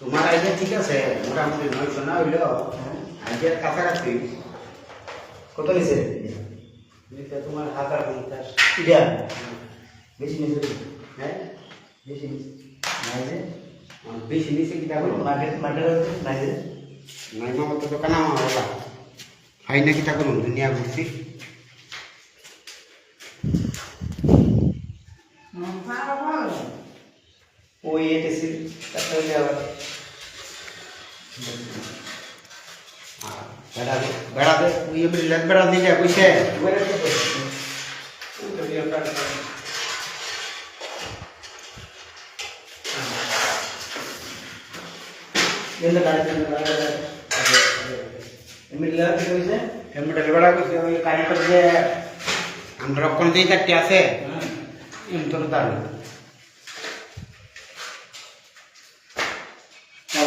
তোমার আইডিয়া ঠিক আছে মোটামুটি নয়শো না হইল। আইডিয়ার কাছাকাছি। কত নিছে এটা তোমার হাজার পঞ্চাশ। ইডিয়া বেশি নিছে হ্যাঁ? বেশি নিছে? নাই যে। বেশি নিচে কিটা করব মার্কেট মার্কেট নাই যে। নাই মামা তো দোকান আমার না দুনিয়া ঘুরছি? ওই वो ये किसी कटर क्या बढ़ा दे बढ़ा दे ये मेरी लत बढ़ा दी क्या कुछ है என்ன காரணம் மில்ல குயிசே ಹೆಮ್ಮಡಲ್ ಬಡಾಗಿ ಕಾರ್ಯಪಡೆ ಅಂದ್ರ ರೊಕ್ಕಂದಿ ಕಟ್ಟಿ ಆಸೆ ಇಂತರ್ತಾಳು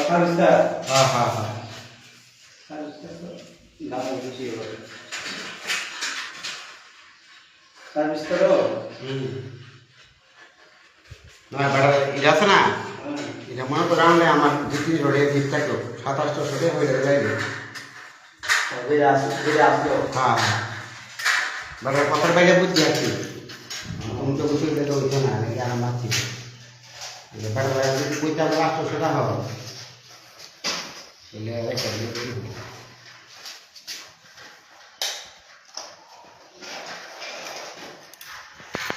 সার্ভিসটা হ্যাঁ হ্যাঁ হ্যাঁ। সার্ভিস হুম। না বেড়া আছে না? এটা মনে করে আনলে আমার দ্বিতীয় রোডে দিক থাকল সাতাশশো সোটে হয়ে যাবে আস আসলো হ্যাঁ। হ্যাঁ কথার বাইরে বুঝছি আর কি তুমি তো বুঝতে ওইটা না বাইরে যদি কইতে আটশো সেটা হবে। Ele é carinho de rua.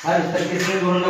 Sabe, está aqui sendo um